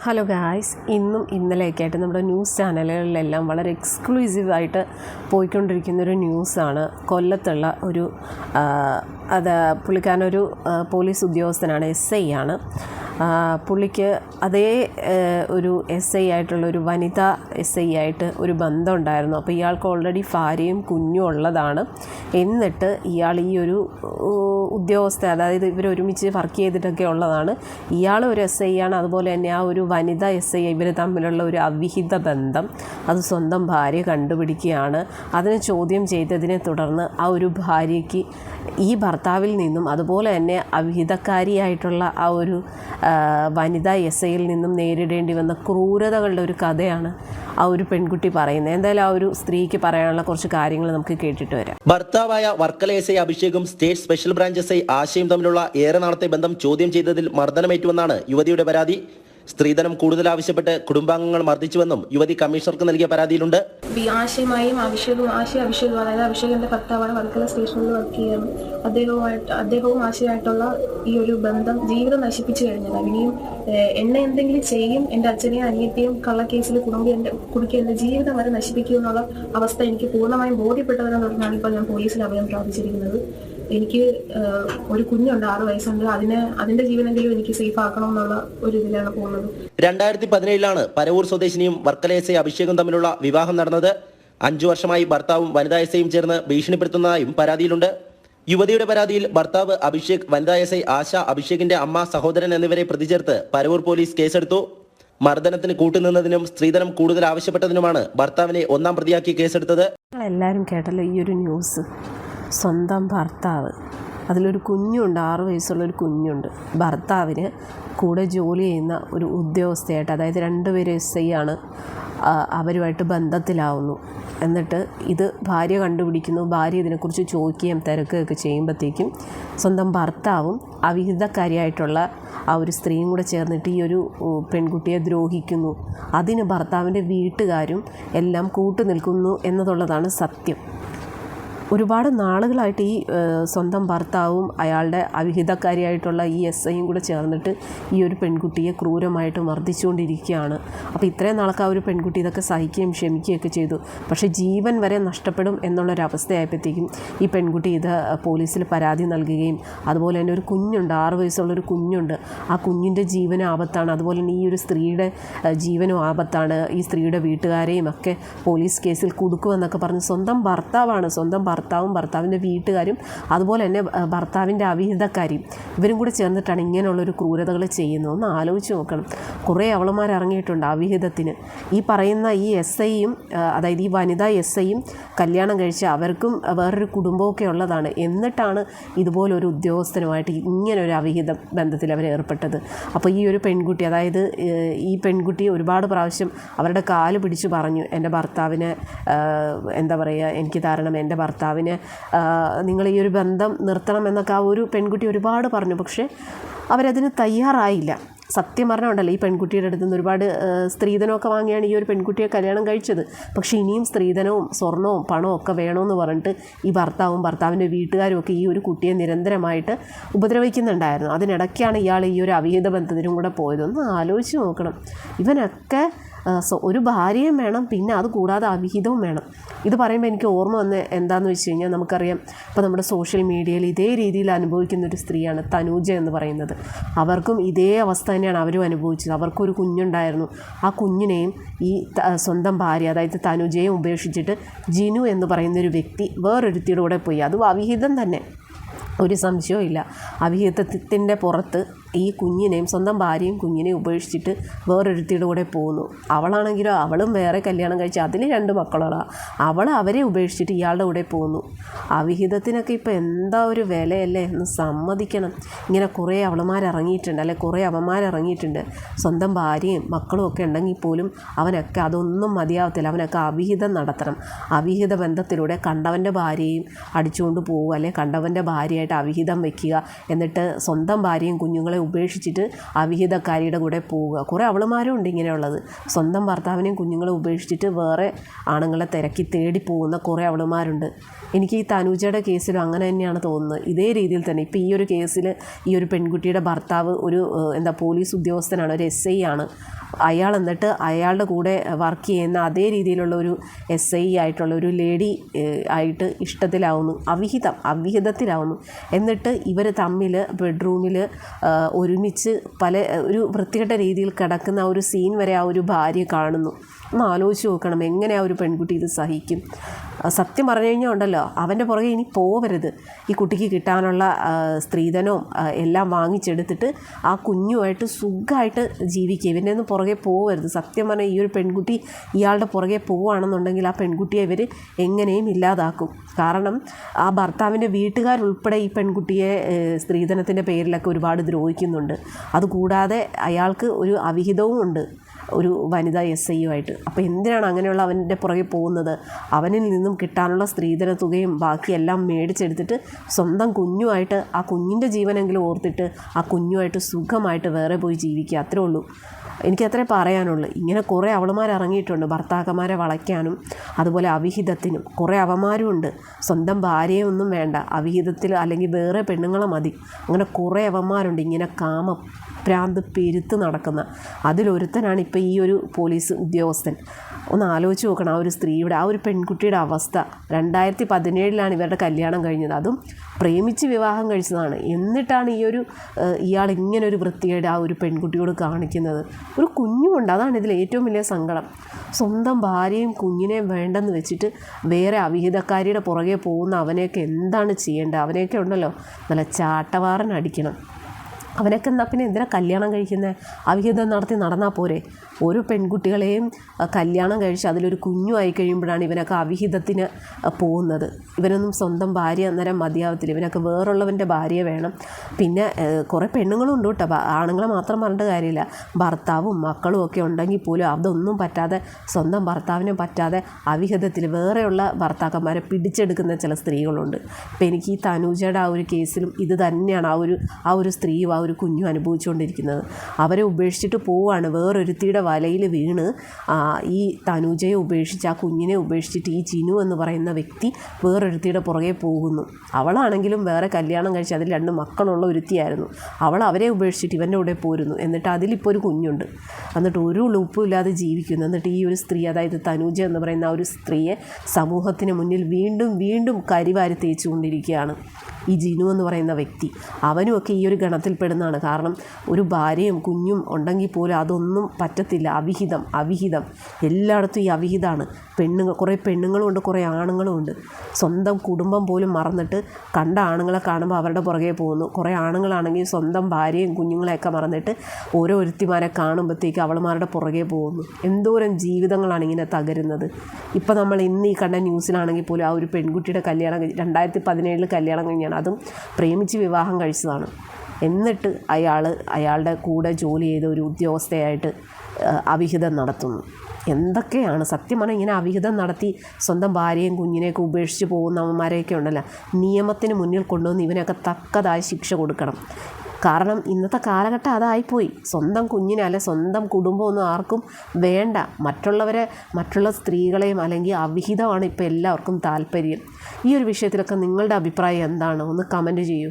Hello guys ഇന്നും ഇന്നലെയൊക്കെ ആയിട്ട് നമ്മുടെ ന്യൂസ് ചാനലുകളിലെല്ലാം വളരെ എക്സ്ക്ലൂസീവായിട്ട് പോയിക്കൊണ്ടിരിക്കുന്ന ഒരു ന്യൂസാണ് കൊല്ലത്തുള്ള ഒരു അത് പുള്ളിക്കാരനൊരു പോലീസ് ഉദ്യോഗസ്ഥനാണ് എസ് ഐ ആണ്. പുള്ളിക്ക് അതേ ഒരു എസ് ഐ ആയിട്ടുള്ള ഒരു വനിത എസ് ഐ ആയിട്ട് ഒരു ബന്ധം ഉണ്ടായിരുന്നു അപ്പോൾ ഇയാൾക്ക് ഓൾറെഡി ഭാര്യയും കുഞ്ഞും ഉള്ളതാണ്. എന്നിട്ട് ഇയാൾ ഈ ഒരു ഉദ്യോഗസ്ഥ അതായത് ഇവർ ഒരുമിച്ച് വർക്ക് ചെയ്തിട്ടൊക്കെ ഉള്ളതാണ്. ഇയാൾ ഒരു എസ് ഐ ആണ്. അതുപോലെ തന്നെ ആ ഒരു വനിത എസ് ഐ ഇവർ തമ്മിലുള്ള ഒരു അവിഹിത ബന്ധം അത് സ്വന്തം ഭാര്യ കണ്ടുപിടിക്കുകയാണ്. അതിനെ ചോദ്യം ചെയ്തതിനെ തുടർന്ന് ആ ഒരു ഭാര്യയ്ക്ക് ഈ ഭർത്താവിൽ നിന്നും അതുപോലെ തന്നെ അവിഹിതക്കാരിയായിട്ടുള്ള ആ ഒരു വനിതാ എസ് ഐയിൽ നിന്നും നേരിടേണ്ടി വന്ന ക്രൂരതകളുടെ ഒരു കഥയാണ് ആ ഒരു പെൺകുട്ടി പറയുന്നത്. എന്തായാലും ആ ഒരു സ്ത്രീക്ക് പറയാനുള്ള കുറച്ച് കാര്യങ്ങൾ നമുക്ക് കേട്ടിട്ട് വരാം. ഭർത്താവായ Varkala S I അഭിഷേകും state special branch S I ആശയും തമ്മിലുള്ള ഏറെ നാളത്തെ ബന്ധം ചോദ്യം ചെയ്തതിൽ മർദ്ദനമേറ്റുവെന്നാണ് യുവതിയുടെ പരാതി. സ്ത്രീധനം കൂടുതൽ ആവശ്യപ്പെട്ട് കുടുംബാംഗങ്ങൾ മർദ്ദിച്ചുവെന്നും യുവതി കമ്മീഷണർക്ക് നൽകിയ പരാതിയിലുണ്ട്. ആശയമായും അഭിഷേകും ആശയ അഭിഷേകും അതായത് അഭിഷേകിന്റെ ഭർത്താവാണ് വർക്കല സ്റ്റേഷനിൽ വർക്ക് ചെയ്യുന്നു അദ്ദേഹവുമായിട്ട് അദ്ദേഹവും ആശയമായിട്ടുള്ള ഈ ഒരു ബന്ധം ജീവിതം നശിപ്പിച്ചു കഴിഞ്ഞതാണ്. ഇനിയും എന്നെ എന്തെങ്കിലും ചെയ്യും എന്റെ അച്ഛനെയും അനിയത്തെയും കള്ളക്കേസിൽ കുടുംബം എന്റെ കുടുക്കി എന്റെ ജീവിതം വരെ നശിപ്പിക്കുമെന്നുള്ള അവസ്ഥ എനിക്ക് പൂർണമായും ബോധ്യപ്പെട്ടതിനെ തുടർന്നാണ് ഇപ്പോൾ ഞാൻ പോലീസിൽ അഭയം പ്രാപിച്ചിരിക്കുന്നത്. എനിക്ക് ഒരു കുഞ്ഞുണ്ട് ആറ് വയസ്സുണ്ട്. അതിനെ അതിന്റെ ജീവനെങ്കിലും എനിക്ക് സേഫ് ആക്കണം എന്നുള്ള ഒരു ഇതിലാണ് പോകുന്നത്. രണ്ടായിരത്തി പതിനേഴിലാണ് പരവൂർ സ്വദേശിനിയും വർക്കല എസ് ഐ അഭിഷേകും തമ്മിലുള്ള വിവാഹം നടന്നത്. അഞ്ചു വർഷമായി ഭർത്താവും വനിതാ എസ് ഐയും ചേർന്ന് ഭീഷണിപ്പെടുത്തുന്നതായും പരാതിയിലുണ്ട്. യുവതിയുടെ പരാതിയിൽ ഭർത്താവ് അഭിഷേക് വനിതാ എസ് ഐ ആശ അഭിഷേകിന്റെ അമ്മ സഹോദരൻ എന്നിവരെ പ്രതിചേർത്ത് പരവൂർ പോലീസ് കേസെടുത്തു. മർദ്ദനത്തിന് കൂട്ടുനിന്നതിനും സ്ത്രീധനം കൂടുതൽ ആവശ്യപ്പെട്ടതിനുമാണ് ഭർത്താവിനെ ഒന്നാം പ്രതിയാക്കി കേസെടുത്തത്. എല്ലാവരും കേട്ടല്ലോ ഈ ഒരു ന്യൂസ്. സ്വന്തം ഭർത്താവ്. അതിലൊരു കുഞ്ഞുണ്ട് ആറ് വയസ്സുള്ള ഒരു കുഞ്ഞുണ്ട്. ഭർത്താവിന് കൂടെ ജോലി ചെയ്യുന്ന ഒരു ഉദ്യോഗസ്ഥയായിട്ട് അതായത് രണ്ടുപേരും എസ് ഐ ആണ് അവരുമായിട്ട് ബന്ധത്തിലാവുന്നു. എന്നിട്ട് ഇത് ഭാര്യ കണ്ടുപിടിക്കുന്നു. ഭാര്യ ഇതിനെക്കുറിച്ച് ചോദിക്കുകയും തിരക്കുകയൊക്കെ ചെയ്യുമ്പോഴത്തേക്കും സ്വന്തം ഭർത്താവും അവിഹിതക്കാരിയായിട്ടുള്ള ആ ഒരു സ്ത്രീയും കൂടെ ചേർന്നിട്ട് ഈ ഒരു പെൺകുട്ടിയെ ദ്രോഹിക്കുന്നു. അതിന് ഭർത്താവിന്റെ വീട്ടുകാരും എല്ലാം കൂട്ടുനിൽക്കുന്നു എന്നതുള്ളതാണ് സത്യം. ഒരുപാട് നാളുകളായിട്ട് ഈ സ്വന്തം ഭർത്താവും അയാളുടെ അവിഹിതക്കാരിയായിട്ടുള്ള ഈ എസ് ഐയും കൂടെ ചേർന്നിട്ട് ഈ ഒരു പെൺകുട്ടിയെ ക്രൂരമായിട്ട് മർദ്ദിച്ചുകൊണ്ടിരിക്കുകയാണ്. അപ്പോൾ ഇത്രയും നാളൊക്കെ ആ ഒരു പെൺകുട്ടി ഇതൊക്കെ സഹിക്കുകയും ക്ഷമിക്കുകയൊക്കെ ചെയ്തു. പക്ഷേ ജീവൻ വരെ നഷ്ടപ്പെടും എന്നുള്ളൊരവസ്ഥയായപ്പോഴത്തേക്കും ഈ പെൺകുട്ടി ഇത് പോലീസിൽ പരാതി നൽകുകയും അതുപോലെ തന്നെ ഒരു കുഞ്ഞുണ്ട് ആറ് വയസ്സുള്ളൊരു കുഞ്ഞുണ്ട്. ആ കുഞ്ഞിന്റെ ജീവന് ആപത്താണ്. അതുപോലെ തന്നെ ഈ ഒരു സ്ത്രീയുടെ ജീവനും ആപത്താണ്. ഈ സ്ത്രീയുടെ വീട്ടുകാരെയും ഒക്കെ പോലീസ് കേസിൽ കുടുക്കുമെന്നൊക്കെ പറഞ്ഞ് സ്വന്തം ഭർത്താവാണ്. സ്വന്തം ഭർത്താവും ഭർത്താവിന്റെ വീട്ടുകാരും അതുപോലെ തന്നെ ഭർത്താവിന്റെ അവിഹിതക്കാരിയും ഇവരും കൂടി ചേർന്നിട്ടാണ് ഇങ്ങനെയുള്ളൊരു ക്രൂരതകൾ ചെയ്യുന്നത്. ഒന്ന് ആലോചിച്ച് നോക്കണം. കുറേ അവളമാർ ഇറങ്ങിയിട്ടുണ്ട് അവിഹിതത്തിന്. ഈ പറയുന്ന ഈ എസ് ഐയും അതായത് ഈ വനിതാ എസ് ഐയും കല്യാണം കഴിച്ച് അവർക്കും വേറൊരു കുടുംബമൊക്കെ ഉള്ളതാണ്. എന്നിട്ടാണ് ഇതുപോലൊരു ഉദ്യോഗസ്ഥനുമായിട്ട് ഇങ്ങനെ ഒരു അവിഹിത ബന്ധത്തിൽ അവർ ഏർപ്പെട്ടത്. അപ്പോൾ ഈ ഒരു പെൺകുട്ടി അതായത് ഈ പെൺകുട്ടി ഒരുപാട് പ്രാവശ്യം അവരുടെ കാൽ പിടിച്ചു പറഞ്ഞു എന്റെ ഭർത്താവിനെ എന്താ പറയുക എനിക്ക് തരണം എന്റെ ഭർത്താവിന് നിങ്ങൾ ഈ ഒരു ബന്ധം നിർത്തണം എന്നൊക്കെ ആ ഒരു പെൺകുട്ടി ഒരുപാട് പറഞ്ഞു. പക്ഷേ അവരതിന് തയ്യാറായില്ല. സത്യം പറഞ്ഞുണ്ടല്ലോ ഈ പെൺകുട്ടിയുടെ അടുത്ത് നിന്ന് ഒരുപാട് സ്ത്രീധനമൊക്കെ വാങ്ങിയാണ് ഈ ഒരു പെൺകുട്ടിയെ കല്യാണം കഴിച്ചത്. പക്ഷേ ഇനിയും സ്ത്രീധനവും സ്വർണവും പണവും ഒക്കെ വേണമെന്ന് പറഞ്ഞിട്ട് ഈ ഭർത്താവും ഭർത്താവിന്റെ വീട്ടുകാരും ഒക്കെ ഈ ഒരു കുട്ടിയെ നിരന്തരമായിട്ട് ഉപദ്രവിക്കുന്നുണ്ടായിരുന്നു. അതിനിടയ്ക്കാണ് ഇയാൾ ഈ ഒരു അവിഹിത ബന്ധത്തിനും കൂടെ പോയതൊന്ന് ആലോചിച്ച് നോക്കണം. ഇവനൊക്കെ സ്വ- ഒരു ഭാര്യയും വേണം പിന്നെ അത് കൂടാതെ അവിഹിതവും വേണം. ഇത് പറയുമ്പോൾ എനിക്ക് ഓർമ്മ വന്ന് എന്താണെന്ന് വെച്ച് കഴിഞ്ഞാൽ നമുക്കറിയാം ഇപ്പോൾ നമ്മുടെ സോഷ്യൽ മീഡിയയിൽ ഇതേ രീതിയിൽ അനുഭവിക്കുന്ന ഒരു സ്ത്രീയാണ് തനൂജ എന്ന് പറയുന്നത്. അവർക്കും ഇതേ അവസ്ഥ തന്നെയാണ് അവരും അനുഭവിച്ചത്. അവർക്കൊരു കുഞ്ഞുണ്ടായിരുന്നു. ആ കുഞ്ഞിനെയും ഈ സ്വന്തം ഭാര്യ അതായത് തനുജയെ ഉപേക്ഷിച്ചിട്ട് ജിനു എന്ന് പറയുന്ന ഒരു വ്യക്തി വേറൊരുത്തിയുടെ കൂടെ പോയി. അതും അവിഹിതം തന്നെ. ഒരു സംശയവും ഇല്ല അവിഹിതത്തിന്റെ പുറത്ത് ഈ കുഞ്ഞിനെയും സ്വന്തം ഭാര്യയും കുഞ്ഞിനെയും ഉപേക്ഷിച്ചിട്ട് വേറൊരുത്തിയുടെ കൂടെ പോകുന്നു. അവളാണെങ്കിലോ അവളും വേറെ കല്യാണം കഴിച്ച് അതിന് രണ്ട് മക്കളാണ്. അവൾ അവരെ ഉപേക്ഷിച്ചിട്ട് ഇയാളുടെ കൂടെ പോകുന്നു. അവിഹിതത്തിനൊക്കെ ഇപ്പോൾ എന്താ ഒരു വിലയല്ലേ എന്ന് സമ്മതിക്കണം. ഇങ്ങനെ കുറേ അവളമാർ ഇറങ്ങിയിട്ടുണ്ട് അല്ലെ കുറേ അവന്മാർ ഇറങ്ങിയിട്ടുണ്ട് സ്വന്തം ഭാര്യയും മക്കളും ഒക്കെ ഉണ്ടെങ്കിൽ പോലും അവനൊക്കെ അതൊന്നും മതിയാവത്തില്ല. അവനൊക്കെ അവിഹിതം നടത്തണം. അവിഹിത ബന്ധത്തിലൂടെ കണ്ടവന്റെ ഭാര്യയും അടിച്ചുകൊണ്ട് പോവുക അല്ലെ കണ്ടവന്റെ ഭാര്യയായിട്ട് അവിഹിതം വയ്ക്കുക. എന്നിട്ട് സ്വന്തം ഭാര്യയും കുഞ്ഞുങ്ങളെ കുഞ്ഞുങ്ങളെ ഉപേക്ഷിച്ചിട്ട് അവിഹിതക്കാരിയുടെ കൂടെ പോവുക. കുറേ അവളുമാരും ഉണ്ട് ഇങ്ങനെയുള്ളത്. സ്വന്തം ഭർത്താവിനെയും കുഞ്ഞുങ്ങളെ ഉപേക്ഷിച്ചിട്ട് വേറെ ആണുങ്ങളെ തിരക്കി തേടി പോകുന്ന കുറേ അവളുമാരുണ്ട്. എനിക്ക് ഈ തനുജയുടെ കേസിലും അങ്ങനെ തന്നെയാണ് തോന്നുന്നത്. ഇതേ രീതിയിൽ തന്നെ ഇപ്പോൾ ഈ ഒരു കേസിൽ ഈ ഒരു പെൺകുട്ടിയുടെ ഭർത്താവ് ഒരു എന്താ പോലീസ് ഉദ്യോഗസ്ഥനാണ് ഒരു എസ് ഐ ആണ്. അയാൾ എന്നിട്ട് അയാളുടെ കൂടെ വർക്ക് ചെയ്യുന്ന അതേ രീതിയിലുള്ള ഒരു എസ് ഐ ആയിട്ടുള്ള ഒരു ലേഡി ആയിട്ട് ഇഷ്ടത്തിലാവുന്നു. അവിഹിതം അവിഹിതത്തിലാവുന്നു. എന്നിട്ട് ഇവർ തമ്മിൽ ബെഡ്റൂമിൽ ഒരുമിച്ച് പല ഒരു വൃത്തികെട്ട രീതിയിൽ കിടക്കുന്ന ആ ഒരു സീൻ വരെ ആ ഒരു ഭാര്യ കാണുന്നു. ഒന്ന് ആലോചിച്ച് നോക്കണം എങ്ങനെ ആ ഒരു പെൺകുട്ടി ഇത് സഹിക്കും? സത്യം പറഞ്ഞു കഴിഞ്ഞാൽ ഉണ്ടല്ലോ അവന്റെ പുറകെ ഇനി പോവരുത്. ഈ കുട്ടിക്ക് കിട്ടാനുള്ള സ്ത്രീധനവും എല്ലാം വാങ്ങിച്ചെടുത്തിട്ട് ആ കുഞ്ഞുമായിട്ട് സുഖമായിട്ട് ജീവിക്കുക. ഇവന്റെ ഒന്നും പുറകെ പോവരുത്. സത്യം പറഞ്ഞാൽ ഈ ഒരു പെൺകുട്ടി ഇയാളുടെ പുറകെ പോവുകയാണെന്നുണ്ടെങ്കിൽ ആ പെൺകുട്ടിയെ ഇവർ എങ്ങനെയും ഇല്ലാതാക്കും. കാരണം ആ ഭർത്താവിന്റെ വീട്ടുകാരുൾപ്പെടെ ഈ പെൺകുട്ടിയെ സ്ത്രീധനത്തിന്റെ പേരിലൊക്കെ ഒരുപാട് ദ്രോഹിക്കുന്നുണ്ട്. അതുകൂടാതെ അയാൾക്ക് ഒരു അവിഹിതവും ഉണ്ട്. ഒരു വനിതാ എസ് ആയിട്ട്. അപ്പോൾ എന്തിനാണ് അങ്ങനെയുള്ള അവന്റെ പുറകെ പോകുന്നത്? അവനിൽ നിന്നും കിട്ടാനുള്ള സ്ത്രീധന തുകയും ബാക്കിയെല്ലാം മേടിച്ചെടുത്തിട്ട് സ്വന്തം കുഞ്ഞുമായിട്ട് ആ കുഞ്ഞിന്റെ ജീവനെങ്കിലും ഓർത്തിട്ട് ആ കുഞ്ഞുമായിട്ട് സുഖമായിട്ട് വേറെ പോയി ജീവിക്കുക. അത്രേ ഉള്ളൂ. എനിക്ക് അത്രേ പറയാനുള്ളൂ. ഇങ്ങനെ കുറേ അവളുമാർ ഇറങ്ങിയിട്ടുണ്ട്. ഭർത്താക്കന്മാരെ വളയ്ക്കാനും അതുപോലെ അവിഹിതത്തിനും. കുറേ അവന്മാരുമുണ്ട് സ്വന്തം ഭാര്യയെ ഒന്നും വേണ്ട. അവിഹിതത്തിൽ അല്ലെങ്കിൽ വേറെ പെണ്ണുങ്ങളെ മതി. അങ്ങനെ കുറേ അവന്മാരുണ്ട്. ഇങ്ങനെ കാമ. ഭ്രാന്ത് പെരുത്ത് നടക്കുന്ന. അതിലൊരുത്തനാണ് ഇപ്പോൾ ഈ ഒരു പോലീസ് ഉദ്യോഗസ്ഥൻ. ഒന്ന് ആലോചിച്ച് നോക്കണം ആ ഒരു സ്ത്രീയുടെ ആ ഒരു പെൺകുട്ടിയുടെ അവസ്ഥ. രണ്ടായിരത്തി പതിനേഴിലാണ് ഇവരുടെ കല്യാണം കഴിഞ്ഞത്. അതും പ്രേമിച്ച് വിവാഹം കഴിച്ചതാണ്. എന്നിട്ടാണ് ഈ ഒരു ഇയാൾ ഇങ്ങനെ ഒരു വൃത്തികേട് ആ ഒരു പെൺകുട്ടിയോട് കാണിക്കുന്നത്. ഒരു കുഞ്ഞുമുണ്ട്. അതാണ് ഇതിൽ ഏറ്റവും വലിയ സങ്കടം. സ്വന്തം ഭാര്യയും കുഞ്ഞിനെയും വേണ്ടെന്ന് വെച്ചിട്ട് വേറെ അവിഹിതക്കാരിയുടെ പുറകെ പോകുന്ന അവനെയൊക്കെ എന്താണ് ചെയ്യേണ്ടത്? അവനെയൊക്കെ ഉണ്ടല്ലോ. നല്ല ചാട്ടവാറൻ അടിക്കണം. അവനൊക്കെ എന്നാൽ പിന്നെ എന്തിനാ കല്യാണം കഴിക്കുന്നത് അവിഹിതം നടത്തി നടന്നാൽ പോരെ. ഓരോ പെൺകുട്ടികളെയും കല്യാണം കഴിച്ച് അതിലൊരു കുഞ്ഞു ആയി കഴിയുമ്പോഴാണ് ഇവനൊക്കെ അവിഹിതത്തിന് പോകുന്നത്. ഇവനൊന്നും സ്വന്തം ഭാര്യ അന്നേരം മതിയാവത്തില്ല. ഇവനൊക്കെ വേറുള്ളവന്റെ ഭാര്യ വേണം. പിന്നെ കുറേ പെണ്ണുങ്ങളും ഉണ്ട് കേട്ടോ ആണുങ്ങളെ മാത്രം പറഞ്ഞിട്ട് കാര്യമില്ല. ഭർത്താവും മക്കളും ഒക്കെ ഉണ്ടെങ്കിൽ പോലും അതൊന്നും പറ്റാതെ സ്വന്തം ഭർത്താവിനും പറ്റാതെ അവിഹിതത്തിൽ വേറെയുള്ള ഭർത്താക്കന്മാരെ പിടിച്ചെടുക്കുന്ന ചില സ്ത്രീകളുണ്ട്. ഇപ്പം എനിക്ക് ഈ തനൂജയുടെ ആ ഒരു കേസിലും ഇത് തന്നെയാണ് ആ ഒരു ആ ഒരു സ്ത്രീയും ആ ഒരു കുഞ്ഞും അനുഭവിച്ചുകൊണ്ടിരിക്കുന്നത്. അവരെ ഉപേക്ഷിച്ചിട്ട് പോവാണ്. വേറൊരുത്തിയുടെ വലയിൽ വീണ് ഈ തനുജയെ ഉപേക്ഷിച്ച് ആ കുഞ്ഞിനെ ഉപേക്ഷിച്ചിട്ട് ഈ ചിനു എന്ന് പറയുന്ന വ്യക്തി വേറൊരുത്തിയുടെ പുറകെ പോകുന്നു. അവളാണെങ്കിലും വേറെ കല്യാണം കഴിച്ച് അതിൽ രണ്ട് മക്കളുള്ള ഒരുത്തിയായിരുന്നു. അവൾ അവരെ ഉപേക്ഷിച്ചിട്ട് ഇവന്റെ കൂടെ പോരുന്നു. എന്നിട്ട് അതിലിപ്പോൾ ഒരു കുഞ്ഞുണ്ട്. എന്നിട്ട് ഒരു ഉളുപ്പും ഇല്ലാതെ ജീവിക്കുന്നു. എന്നിട്ട് ഈ ഒരു സ്ത്രീ അതായത് തനുജ എന്ന് പറയുന്ന ആ ഒരു സ്ത്രീയെ സമൂഹത്തിന് മുന്നിൽ വീണ്ടും വീണ്ടും കരിവാരി തേച്ചുകൊണ്ടിരിക്കുകയാണ് ഈ ജിനു എന്ന് പറയുന്ന വ്യക്തി. അവനുമൊക്കെ ഈ ഒരു ഗണത്തിൽപ്പെടുന്നതാണ് കാരണം ഒരു ഭാര്യയും കുഞ്ഞും ഉണ്ടെങ്കിൽ പോലും അതൊന്നും പറ്റത്തില്ല. അവിഹിതം അവിഹിതം. എല്ലായിടത്തും ഈ അവിഹിതമാണ് പെണ്ണുങ്ങൾ കുറേ പെണ്ണുങ്ങളും ഉണ്ട് കുറേ ആണുങ്ങളും ഉണ്ട്. സ്വന്തം കുടുംബം പോലും മറന്നിട്ട് കണ്ട ആണുങ്ങളെ കാണുമ്പോൾ അവരുടെ പുറകെ പോകുന്നു. കുറേ ആണുങ്ങളാണെങ്കിൽ സ്വന്തം ഭാര്യയും കുഞ്ഞുങ്ങളെയൊക്കെ മറന്നിട്ട് ഓരോ ഒരുത്തിമാരെ കാണുമ്പോഴത്തേക്ക് അവളുമാരുടെ പുറകെ പോകുന്നു. എന്തോരം ജീവിതങ്ങളാണ് ഇങ്ങനെ തകരുന്നത്. ഇപ്പം നമ്മൾ ഇന്ന് ഈ കണ്ട ന്യൂസിലാണെങ്കിൽ പോലും ആ ഒരു പെൺകുട്ടിയുടെ കല്യാണം രണ്ടായിരത്തി പതിനേഴിൽ കല്യാണം കഴിഞ്ഞാണ്. അതും പ്രേമിച്ച് വിവാഹം കഴിച്ചതാണ്. എന്നിട്ട് അയാൾ അയാളുടെ കൂടെ ജോലി ചെയ്ത ഒരു ഉദ്യോഗസ്ഥയായിട്ട് അവിഹിതം നടത്തുന്നു. എന്തൊക്കെയാണ് സത്യം പറഞ്ഞാൽ ഇങ്ങനെ അവിഹിതം നടത്തി സ്വന്തം ഭാര്യയും കുഞ്ഞിനെയൊക്കെ ഉപേക്ഷിച്ച് പോകുന്നവന്മാരെയൊക്കെ ഉണ്ടല്ലോ. നിയമത്തിന് മുന്നിൽ കൊണ്ടുവന്ന് ഇവനൊക്കെ തക്കതായി ശിക്ഷ കൊടുക്കണം. കാരണം ഇന്നത്തെ കാലഘട്ടം അതായിപ്പോയി. സ്വന്തം കുഞ്ഞിനെ അല്ലെ സ്വന്തം കുടുംബമൊന്നും ആർക്കും വേണ്ട. മറ്റുള്ളവരെ മറ്റുള്ള സ്ത്രീകളെയും അല്ലെങ്കിൽ അവിഹിതമാണ് ഇപ്പോൾ എല്ലാവർക്കും താല്പര്യം. ഈ ഒരു വിഷയത്തിലൊക്കെ നിങ്ങളുടെ അഭിപ്രായം എന്താണ്? ഒന്ന് കമന്റ് ചെയ്യൂ.